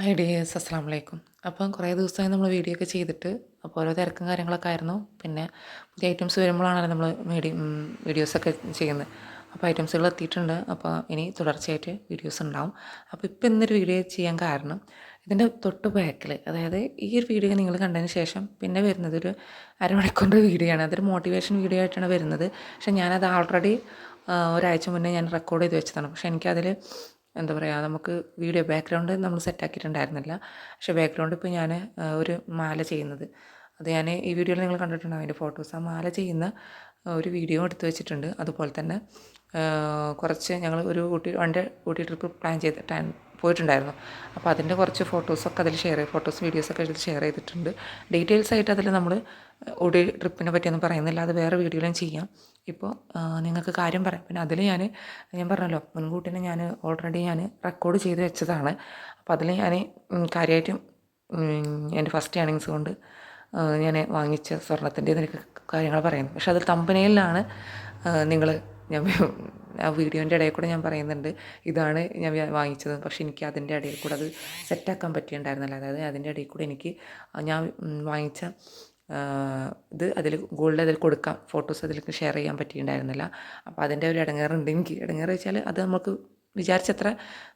Hi dears അസ്സാം വലൈക്കും അപ്പം കുറേ ദിവസമായി നമ്മൾ വീഡിയോ ഒക്കെ ചെയ്തിട്ട് അപ്പോൾ ഓരോ തിരക്കും കാര്യങ്ങളൊക്കെ ആയിരുന്നു. പിന്നെ പുതിയ ഐറ്റംസ് വരുമ്പോഴാണല്ലോ നമ്മൾ വീഡിയോ വീഡിയോസൊക്കെ ചെയ്യുന്നത്. അപ്പോൾ ഐറ്റംസുകൾ എത്തിയിട്ടുണ്ട്. അപ്പോൾ ഇനി തുടർച്ചയായിട്ട് വീഡിയോസ് ഉണ്ടാവും. അപ്പോൾ ഇപ്പോൾ ഇന്നൊരു വീഡിയോ ചെയ്യാൻ കാരണം ഇതിന്റെ തൊട്ട് ബാക്കിൽ അതായത് ഈ ഒരു വീഡിയോ നിങ്ങൾ കണ്ടതിന് ശേഷം പിന്നെ വരുന്നത് ഒരു അരമണിക്കൂറിന്റെ വീഡിയോ ആണ്. അതൊരു മോട്ടിവേഷൻ വീഡിയോ ആയിട്ടാണ് വരുന്നത്. പക്ഷേ ഞാനത് ആൾറെഡി ഒരാഴ്ച മുന്നേ ഞാൻ റെക്കോർഡ് ചെയ്ത് വെച്ചതാണ്. പക്ഷേ എനിക്കതിൽ എന്താ പറയുക നമുക്ക് വീഡിയോ ബാക്ക്ഗ്രൗണ്ട് നമ്മൾ സെറ്റാക്കിയിട്ടുണ്ടായിരുന്നില്ല പക്ഷേ ബാക്ക്ഗ്രൗണ്ട് ഇപ്പോൾ ഞാൻ ഒരു മാല ചെയ്യുന്നത്. അത് ഞാൻ ഈ വീഡിയോയിൽ നിങ്ങൾ കണ്ടിട്ടുണ്ടാവും. അതിന്റെ ഫോട്ടോസ് ആ മാല ചെയ്യുന്ന ഒരു വീഡിയോ എടുത്തു വെച്ചിട്ടുണ്ട്. അതുപോലെ തന്നെ കുറച്ച് ഞങ്ങൾ ഒരു Ooty day Ooty trip plan ചെയ്ത് പോയിട്ടുണ്ടായിരുന്നു. അപ്പോൾ അതിന്റെ കുറച്ച് ഫോട്ടോസൊക്കെ അതിൽ ഷെയർ ഫോട്ടോസ് വീഡിയോസൊക്കെ അതിൽ ഷെയർ ചെയ്തിട്ടുണ്ട്. ഡീറ്റെയിൽസ് ആയിട്ട് അതിൽ നമ്മൾ ഓടി ട്രിപ്പിനെ പറ്റിയൊന്നും പറയുന്നില്ല. അത് വേറെ വീഡിയോയിലും ചെയ്യാം. ഇപ്പോൾ നിങ്ങൾക്ക് കാര്യം പറയാം. പിന്നെ അതിൽ ഞാൻ ഞാൻ പറഞ്ഞല്ലോ മുൻകൂട്ടിനെ ഞാൻ ഓൾറെഡി ഞാൻ റെക്കോർഡ് ചെയ്ത് വെച്ചതാണ്. അപ്പോൾ അതിൽ ഞാൻ കാര്യമായിട്ടും എന്റെ ഫസ്റ്റ് ഏണിങ്സ് കൊണ്ട് ഞാൻ വാങ്ങിച്ച സ്വർണത്തിന്റെ നിനക്ക് കാര്യങ്ങൾ പറയുന്നു. പക്ഷെ അതിൽ തമ്പനയിലാണ് നിങ്ങൾ ഞാൻ ആ വീഡിയോന്റെ ഇടയിൽ കൂടെ ഞാൻ പറയുന്നുണ്ട്. ഇതാണ് ഞാൻ വാങ്ങിച്ചത്. പക്ഷേ എനിക്ക് അതിന്റെ ഇടയിൽ കൂടെ അത് സെറ്റാക്കാൻ പറ്റിയിട്ടുണ്ടായിരുന്നില്ല. അതായത് അതിന്റെ ഇടയിൽ കൂടെ എനിക്ക് ഞാൻ വാങ്ങിച്ച ഇത് അതിൽ ഗോൾഡ് അതിൽ കൊടുക്കാം. ഫോട്ടോസ് അതിലേക്ക് ഷെയർ ചെയ്യാൻ പറ്റിയിട്ടുണ്ടായിരുന്നില്ല. അപ്പോൾ അതിന്റെ ഒരു ഇടങ്ങേറുണ്ട്. എനിക്ക് ഇടങ്ങേറ് വെച്ചാൽ അത് നമുക്ക് വിചാരിച്ചത്ര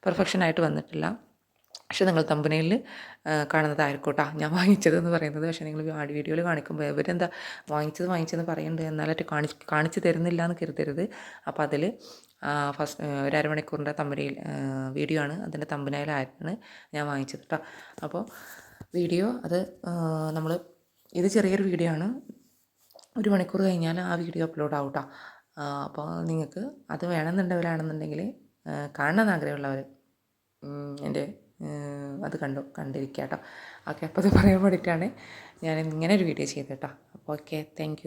പെർഫെക്ഷനായിട്ട് വന്നിട്ടില്ല. പക്ഷെ നിങ്ങൾ തമ്പനയിൽ കാണുന്നതായിരിക്കോട്ടാ ഞാൻ വാങ്ങിച്ചതെന്ന് പറയുന്നത്. പക്ഷേ നിങ്ങൾ വീഡിയോയിൽ കാണിക്കുമ്പോൾ ഇവരെന്താ വാങ്ങിച്ചത് വാങ്ങിച്ചതെന്ന് പറയുന്നുണ്ട് എന്നാലായിട്ട് കാണിച്ച് കാണിച്ച് തരുന്നില്ല എന്ന് കരുതരുത് അപ്പോൾ അതിൽ ഫസ്റ്റ് ഒരു അരമണിക്കൂറിന്റെ തമ്പനയിൽ വീഡിയോ ആണ്. അതിന്റെ തമ്പനയിലായിരുന്നു ഞാൻ വാങ്ങിച്ചത് കേട്ടോ അപ്പോൾ വീഡിയോ അത് നമ്മൾ ഇത് ചെറിയൊരു വീഡിയോ ആണ്. ഒരു മണിക്കൂർ കഴിഞ്ഞാൽ ആ വീഡിയോ അപ്ലോഡ് ആവും കേട്ടോ അപ്പോൾ നിങ്ങൾക്ക് അത് വേണമെന്നുണ്ടവരാണെന്നുണ്ടെങ്കിൽ കാണണമെന്ന് ആഗ്രഹമുള്ളവർ എന്റെ അത് കണ്ടു കണ്ടിരിക്കുക കേട്ടോ. ഓക്കെ അപ്പോൾ അത് പറയാൻ വേണ്ടിയിട്ടാണ് ഞാൻ ഇങ്ങനെ ഒരു വീഡിയോ ചെയ്തത് അപ്പോൾ ഓക്കെ താങ്ക്